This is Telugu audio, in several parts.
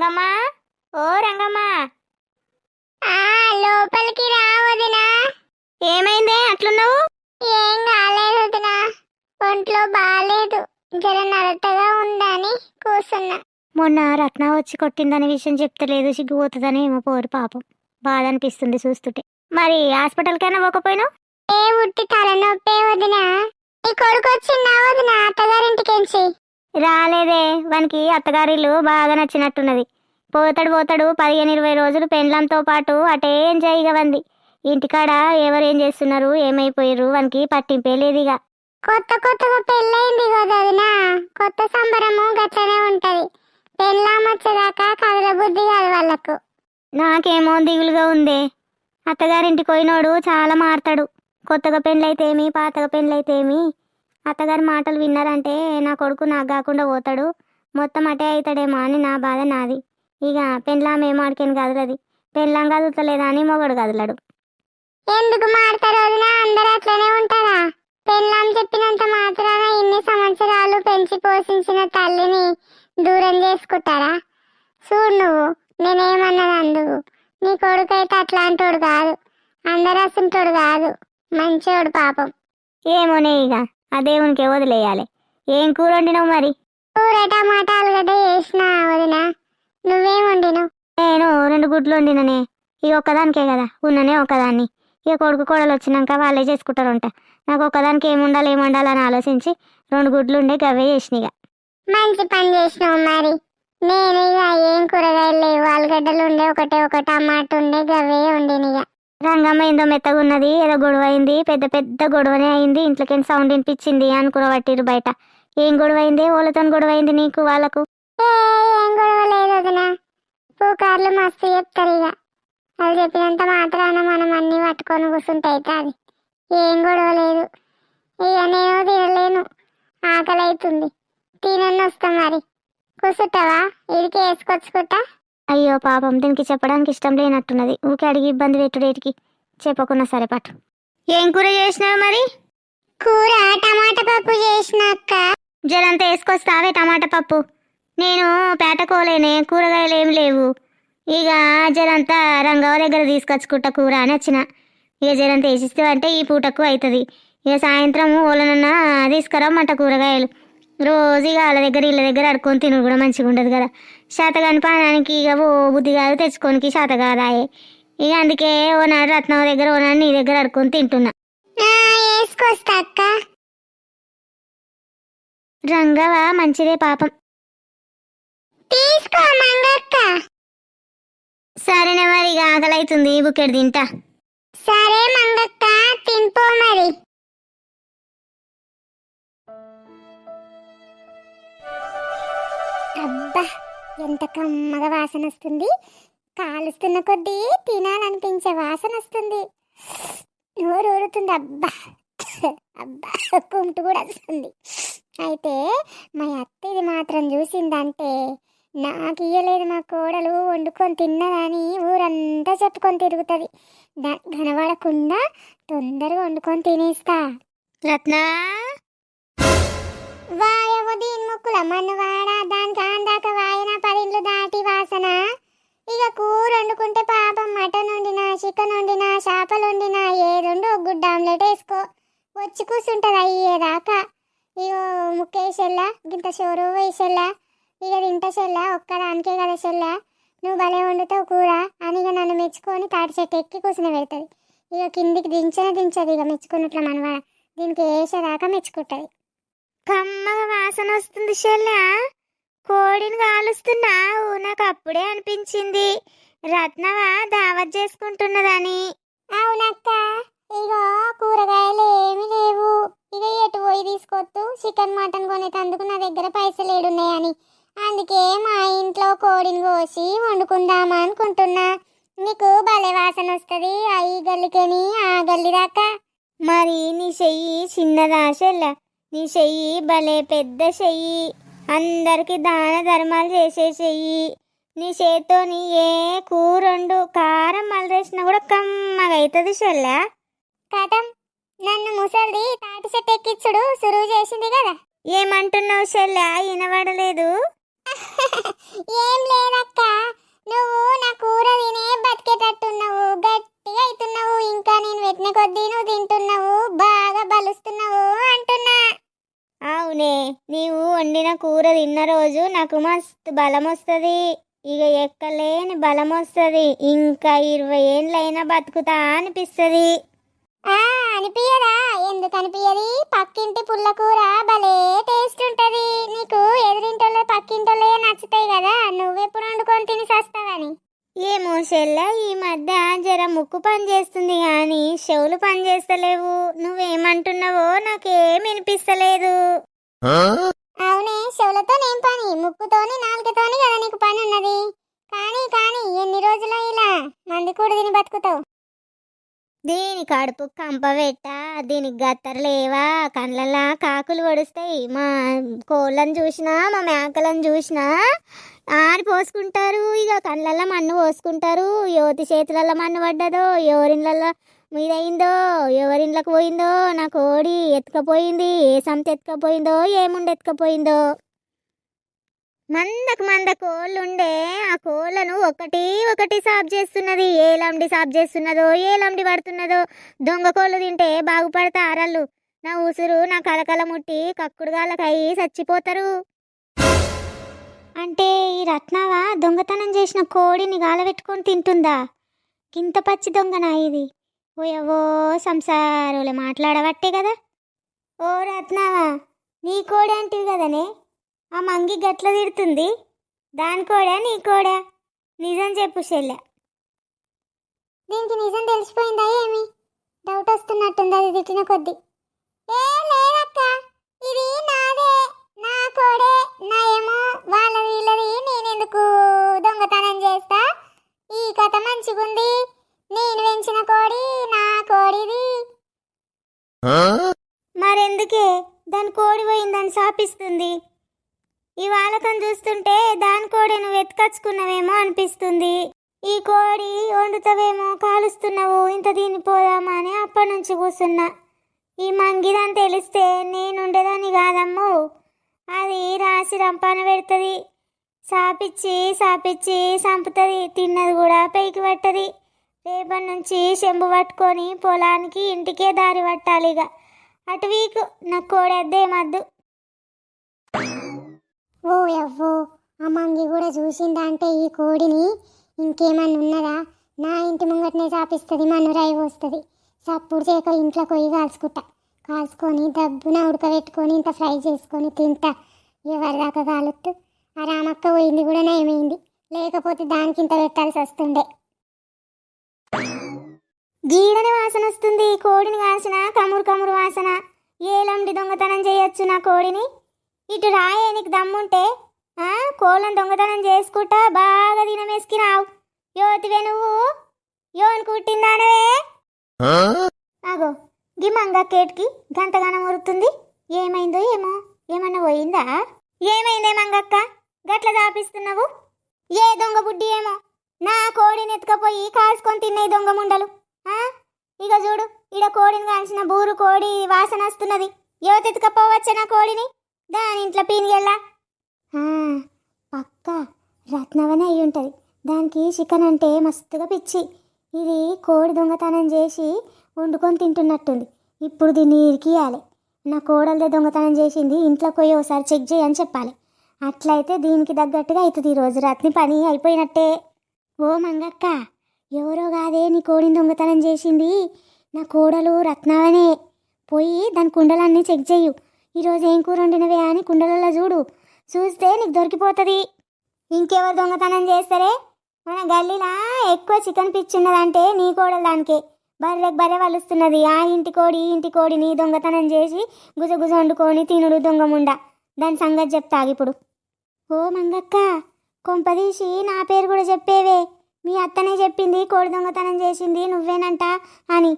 రంగమ్మా? ఓ రంగమ్మా. ఆ లోపలికి రావదినా ఏమైందే? అట్లున్నావు? ఏం కాలేదు వదినా. ఒంట్లో బాగాలేదు జర నరతగా ఉందని కూర్చున్నా మొన్న రత్న వచ్చి కొట్టిందనే విషయం చెప్తలేదు సిగ్గుపోతుందని ఏమో పోరు పాపం. బాధ అనిపిస్తుంది చూస్తుంటే. మరి హాస్పిటల్కైనా పోకపోయినావు? ఏ ఉట్టి తలనొప్పే వదినా. నీ కొడుకు వచ్చిందా వదినా? అత్తగారింటికెంచి రాలేదే. వానికి అత్తగారిల్లు బాగా నచ్చినట్టున్నది. పోతాడు పోతాడు. పదిహేను ఇరవై రోజులు పెండ్లంతో పాటు అటే ఎంజాయ్గా వంది. ఇంటికాడ ఎవరు ఏం చేస్తున్నారు ఏమైపోయారు వానికి పట్టింపే లేదు ఇక కొత్త కొత్తగా పెళ్ళయింది కదా కొత్త సంబరము గట్లనే ఉంటది. పెళ్ళాం వచ్చేదాకా కదల బుద్ధి కాదు వాళ్ళకు. నాకేమో దిగులుగా ఉందే. అత్తగారింటికి పోయినోడు చాలా మారతాడు. కొత్తగా పెళ్ళైతేమి పాతగా పెళ్ళైతేమి అత్తగారి మాటలు విన్నారంటే నా కొడుకు నాకు కాకుండా పోతాడు. మొత్తం అటే అవుతాడేమో అని నా బాధ నాది. ఇక పెళ్ళాం ఏం ఆడికేం కదలది. పెళ్ళాం కదులుతలేదా అని మొగడు కదలడు. ఎందుకు వదినా అందరూ అట్లనే ఉంటారా? పెళ్ళాం చెప్పినంత మాత్రాన ఇన్ని సంవత్సరాలు పెంచి పోషించిన తల్లిని దూరం చేసుకుంటారా? చూడు నువ్వు నేనేమన్నది అందుకు. నీ కొడుకైతే అట్లాంటోడు కాదు. అందరు అసంటోడు కాదు. మంచోడు పాపం. ఏమోనే ఇక ఆ దేవునికి వదిలేయాలి. ఏం కూర వండినావు మరి? కూర టమాటా ఆలుగడ్డ చేసిన వదిన. నువ్వేం వండినావు? నేను రెండు గుడ్లు వండిననే. ఇక ఒక్కదానికే కదా ఉన్ననే ఒకదాన్ని ఇక కొడుకు కోడలు వచ్చినాక వాళ్ళే చేసుకుంటారంట. నాకు ఒక్కదానికి ఏమి ఉండాలి ఏమి వండాలని ఆలోచించి రెండు గుడ్లు ఉండే గవే చేసిన ఇక. మంచి పని చేసినావు మరి. నేను ఇక ఏం కూరగాయలు లేవు. ఆలుగడ్డలు ఉండే ఒకటే ఒక టమాటా ఉండే గవే వండిన ఇక. రంగమ్మ ఏందో మెత్తగా ఉన్నది ఏదో గొడవ అయింది పెద్ద పెద్ద గొడవనే అయింది ఇంట్లోకి సౌండ్ వినిపించింది అనుకురబట్టిరు బయట. ఏం గొడవ అయింది? వాళ్ళతో గొడవ అయింది నీకు వాళ్ళకు? ఏ, గొడవ లేదు వదిన. పూకార్లు మస్తు చెప్తారు ఇక అది చెప్పినంత మాత్రాన మనం అన్ని పట్టుకొని కూర్చుంటే అయితే అది ఏం గొడవ లేదు. ఇక నేను తినలేను. ఆకలి అవుతుంది తినని వస్తా మరి. కూర్చుంటావా? ఇడికి వేసుకొచ్చుకుంటా? అయ్యో పాపం దీనికి చెప్పడానికి ఇష్టం లేనట్టున్నది. ఊకే అడిగి ఇబ్బంది పెట్టుడేటికి చెప్పకున్నా సరే పట్టు. ఏం కూర చేసినావు మరి? కూర టమాటా పప్పు చేసినాక జరంతా వేసుకొస్తావే టమాటా పప్పు. నేను పేటకోలేనే కూరగాయలు ఏం లేవు. ఇక జరంతా రంగవ దగ్గర తీసుకొచ్చుకుంటా కూర అని వచ్చిన. ఇక జరంతా వేసిస్తే అంటే ఈ పూటకు అవుతుంది ఇక సాయంత్రం ఓలనన్నా తీసుకురమ్మంట కూరగాయలు. రోజు ఇక వాళ్ళ దగ్గర వీళ్ళ దగ్గర అడుక్కొని తినడు కూడా మంచిగా ఉండదు కదా. శాతగాని పానానికి ఇక ఓ బుద్ధి కాదు తెచ్చుకోనికి శాత కాదాయే ఇక అందుకే ఓ నాడు రత్నం దగ్గర ఓ నాడు నీ దగ్గర అడుక్కొని తింటున్నా. రంగవ మంచిదే పాపం. తీసుకో మంగక్క. సరేనే మరి ఇక ఆకలి అవుతుంది బుక్కెడు తింటా. సరే మంగక్క తింపో మరి. అబ్బా ఎంత కమ్మగా వాసన వస్తుంది. కాలుస్తున్న కొద్దీ తినాలనిపించే వాసన వస్తుంది. నోరు ఊరుతుంది అబ్బా. అబ్బా కుంటు కూడా వస్తుంది. అయితే మా అత్త ఇది మాత్రం చూసిందంటే నాకు ఇయ్యలేదు మా కోడలు వండుకొని తిన్నదని ఊరంతా చెప్పుకొని తిరుగుతుంది. దా- కనబడకుండా తొందరగా వండుకొని తినేస్తా. రత్న! వాయవ దీని ముక్కుల మన్నువాడ దానికి ఆందాక వాయన పదిండ్లు దాటి వాసన. ఇక కూర వండుకుంటే పాపం మటన్ వండినా చికెన్ వండినా చేపలు వండినా ఏదుండు గుడ్డ ఆమ్లెట్ వేసుకో. వచ్చి కూర్చుంటుంది అయ్యేదాకా. ఇగో ముక్కేసెల్లా గింత షోరు వేసెల్లా. ఇక వింట చెల్లా ఒక్కదానికే కదా చెల్లా నువ్వు భలే వండుతావు కూర అని ఇక నన్ను మెచ్చుకొని తాటి చెట్టు ఎక్కి కూర్చుని పెడుతుంది. ఇక కిందికి దించనే దించదు ఇక మెచ్చుకున్నట్లు మనవాడ దీనికి వేసేదాకా మెచ్చుకుంటుంది. కమ్మగా వాసన వస్తుంది షెల్లా కోడిని కాలుస్తున్నా నాకు అప్పుడే అనిపించింది. రత్నవ దావత్ చేసుకుంటున్నదని. అవునక్క ఇగో కూరగాయలు ఏమి లేవు. ఇక ఎటు పోయి తీసుకొత్తు చికెన్ మటన్ కొనేటందుకు నా దగ్గర పైసలు ఏడున్నాయని అందుకే మా ఇంట్లో కోడిని కోసి వండుకుందామా అనుకుంటున్నా. నీకు భలే వాసన వస్తుంది ఆ ఈ గల్లికని ఆ గల్లి దాకా. మరి నీ చెయ్యి చిన్నదా షెల్లా నీ చెయ్యి భలే పెద్ద చెయ్యి. అందరికి దాన ధర్మాలు చేసే చెయ్యి. నీ చేత్తోని ఏ కూరండు కారం మలరేసినా కూడా కమ్మగా అవుతుంది షెల్లా కథం నన్ను ముసల్ది తాటి చెట్టు ఎక్కిచ్చుడు సురువు చేసింది కదా. ఏమంటున్నావు షెల్లా వినబడలేదు ఏం లేదక్క. నువ్వు నా కూర తినే బతికేటట్టున్నావు. గట్టిగా అవుతున్నావు. ఇంకా నేను పెట్టిన కొద్దీ నువ్వు తింటున్నావు. బాగా బలుస్తున్నావు అంటున్నా. అవునే. నీవు వండిన కూర తిన్న రోజు నాకు మస్తు బలం వస్తుంది ఇక ఎక్కలేని బలం వస్తుంది ఇంకా ఇరవై ఏళ్ళైనా బతుకుతా అనిపిస్తుంది. అనిపించదా ఎందుకు అనిపించది పక్కింటి పుల్ల కూర భలే చెల్ల ఈ మధ్య జర ముక్కు పని చేస్తుంది కానీ చెవులు పని చేస్తలేవు. నువ్వేమంటున్నావో నాకేం వినిపిస్తలేదు. అవునే చెవులతో ఏం పని ముక్కుతోని నాలుగుతోని కదా నీకు పని ఉన్నది కానీ కానీ ఎన్ని రోజులు ఇలా మంది కూడా తిని బతుకుతావు? దీని కడుపు కంపబెట్ట దీనికి గత్తరు లేవా కండ్లలా కాకులు పొడుస్తాయి. మా కోళ్ళని చూసినా మా మేకలను చూసినా ఆరి పోసుకుంటారు. ఇక కండ్లల్లో మన్ను పోసుకుంటారు. యువతి చేతులలో మన్ను పడ్డదో ఎవరిళ్ళల్లో మీదయిందో ఎవరిళ్ళకు పోయిందో నా కోడి ఎత్తుకపోయింది ఏ సంత ఎత్తుకపోయిందో ఏముండి ఎత్తుకపోయిందో. మందకు మంద కోళ్ళు ఉండే ఆ కోళ్ళను ఒకటి ఒకటి సాఫ్ చేస్తున్నది. ఏ లంబడి చేస్తున్నదో ఏ పడుతున్నదో దొంగ కోళ్ళు తింటే బాగుపడతారళ్ళు నా ఉసురు నా కలకల ముట్టి కక్కుడుగాళ్ళకయి చచ్చిపోతారు. అంటే ఈ రత్నావా దొంగతనం చేసిన కోడిని గాలబెట్టుకొని తింటుందా? కింత పచ్చి దొంగనా ఇది? ఓయవో సంసారులే మాట్లాడబట్టే కదా ఓ రత్నావా నీ కోడి అంటివి కదనే ఆ మంగి గట్ల తిడుతుంది. దాని కోడా నీ కోడా? నిజం చెప్పు చెల్లె దీనికి నిజం తెలిసిపోయిందా ఏమి? డౌట్ వస్తున్నట్టుంది అది తిట్టిన కొద్దీ. ఏ లేదక్క ఇది నాదే నా కోడే నా ఏమో వాళ్ళ వీళ్ళది నేనెందుకు దొంగతనం చేస్తా? ఈ కథ మంచిగుంది నేను పెంచిన కోడి నా కోడిది. మరెందుకే? దాని కోడి పోయిందని శాపిస్తుంది. ఈ వాలకం చూస్తుంటే దాని కోడి నువ్వు ఎత్తుకచ్చుకున్నావేమో అనిపిస్తుంది. ఈ కోడి వండుతావేమో కాలుస్తున్నావు ఇంత తినిపోదామా అని అప్పటి నుంచి కూర్చున్నా ఈ మంగిదని తెలిస్తే నేనుండేదాన్ని కాదమ్మో. అది రాసి రంపాన పెడుతుంది. సాపిచ్చి సాపిచ్చి చంపుతుంది తిన్నది కూడా పైకి పట్టది. రేపటి నుంచి చెంబు పట్టుకొని పొలానికి ఇంటికే దారి పట్టాలి ఇక అటు వీకు నాకు కోడెద్దేమద్దు ఓ ఎవ్వో ఆ మంగి కూడా చూసిందంటే ఈ కోడిని? ఇంకేమన్నా ఉన్నదా? నా ఇంటి ముంగటనే చాపిస్తుంది మనురాయి పోస్తుంది. సప్పుడు చేక ఇంట్లో కొయ్యి కాల్చుకుంటా. కాల్చుకొని దబ్బున ఉడకబెట్టుకొని ఇంత ఫ్రై చేసుకొని తింటా. ఎవరి దాకా కాలుతూ ఆ రామక్క పోయింది కూడా నయమైంది. లేకపోతే దానికి ఇంత పెట్టాల్సి వస్తుండే. గీడని వాసన వస్తుంది కోడిని కాల్చిన కమురు కమురు వాసన. ఏలండి దొంగతనం చేయొచ్చు నా కోడిని? ఇటు రాయే నీకు దమ్ముంటే ఆ? కోళ్ళని దొంగతనం చేసుకుంటా బాగా తినమేసుకినావు యోతివే నువ్వు? యోని కుట్టిందానవే? అగో గి మంగక్కేటికి గంటగానం ఉరుతుంది. ఏమైందో ఏమో? ఏమన్నా పోయిందా? ఏమైందే మంగక్క? గట్ల దాపిస్తున్నావు? ఏ దొంగ బుడ్డి ఏమో? నా కోడిని ఎత్తుకపోయి కాల్చుకొని తిన్నాయి దొంగ ముండలు. ఆ? ఇక చూడు ఇడ కోడిని కాల్చిన బూరు కోడి వాసన వస్తున్నది. యువత ఎత్తుకపోవచ్చా నా కోడిని? దాని ఇంట్లో పీనిగెళ్ళా పక్క రత్నవని అయి ఉంటుంది. దానికి చికెన్ అంటే మస్తుగా పిచ్చి. ఇది కోడి దొంగతనం చేసి వండుకొని తింటున్నట్టుంది. ఇప్పుడు దీన్ని ఇరికియాలి. నా కోడలదే దొంగతనం చేసింది. ఇంట్లో పోయి ఒకసారి చెక్ చేయని చెప్పాలి. అట్లయితే దీనికి తగ్గట్టుగా అవుతుంది ఈరోజు రత్ని పని అయిపోయినట్టే. ఓ మంగక్క ఎవరో కాదే నీ కోడిని దొంగతనం చేసింది. నా కోడలు రత్నావనే. పోయి దాని కుండలన్నీ చెక్ చేయు ఈరోజు ఏం కూర వండినవే అని కుండలలో చూడు. చూస్తే నీకు దొరికిపోతుంది. ఇంకెవరు దొంగతనం చేస్తారే? మన గల్లీలా ఎక్కువ చికెన్ పిచ్చి ఉన్నదంటే నీ కోడలు దానికే. బర్రెకి బర్రె వలుస్తున్నది. ఆ ఇంటి కోడి ఇంటి కోడిని దొంగతనం చేసి గుజగుజ వండుకొని తినుడు దొంగముండ దాని సంగతి చెప్తా ఇప్పుడు ఓ మంగక్క కొంపదీసి నా పేరు కూడా చెప్పేవే. మీ అత్తనే చెప్పింది కోడి దొంగతనం చేసింది నువ్వేనంట అని.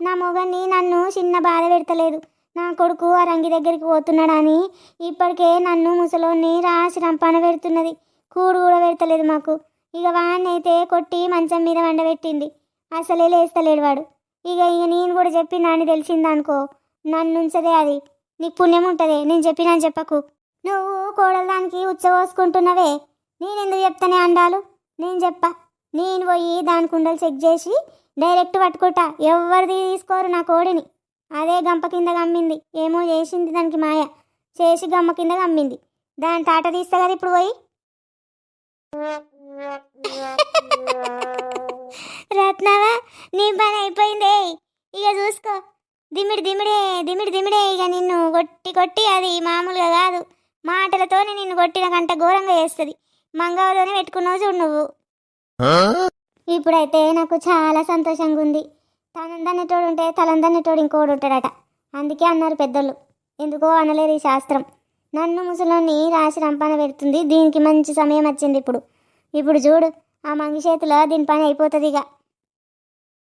నా మొగన్ని నన్ను చిన్న బాధ పెడతలేదు. నా కొడుకు ఆ రంగి దగ్గరికి పోతున్నాడని ఇప్పటికే నన్ను ముసలోని రాసి రంపాన పెడుతున్నది. కూడు కూడా పెడతలేదు మాకు. ఇక వాడినైతే కొట్టి మంచం మీద వండబెట్టింది. అసలే లేస్తలేడు వాడు. ఇక ఇక నేను కూడా చెప్పినా అని తెలిసిందనుకో నన్ను ఉంచదే అది. నీకు పుణ్యం ఉంటుంది. నేను చెప్పినా చెప్పకు. నువ్వు కోడలదానికి ఉచ్చబోసుకుంటున్నవే నేనెందుకు చెప్తానే అండాలు? నేను చెప్పా. నేను పోయి దాని కుండలు చెక్ చేసి డైరెక్ట్ పట్టుకుంటా ఎవరిది తీసుకోరు నా కోడిని. అదే గంప కింద గమ్మింది ఏమో చేసింది దానికి మాయ. చేసి గమ్మ కింద గమ్మింది దాని తాట తీస్తా కదా ఇప్పుడు పోయి? రత్నవా నీ పని అయిపోయిందే. ఇక చూసుకో. దిమిడి దిమిడే దిమిడి దిమిడే ఇక నిన్ను కొట్టి కొట్టి అది మామూలుగా కాదు. మాటలతోనే నిన్ను కొట్టిన కంట ఘోరంగా చేస్తుంది. మంగవతోనే పెట్టుకున్నావు చూడు నువ్వు. ఇప్పుడైతే నాకు చాలా సంతోషంగా ఉంది తనందన్నటోడు ఉంటే తలందన్నటోడు ఇంకోడు ఉంటాడట. అందుకే అన్నారు పెద్దలు ఎందుకో అనలేరు ఈ శాస్త్రం. నన్ను ముసలోని రాసి రంపాన పెడుతుంది. దీనికి మంచి సమయం వచ్చింది ఇప్పుడు. ఇప్పుడు చూడు ఆ మంగి చేతిలో దీని పని అయిపోతుంది ఇక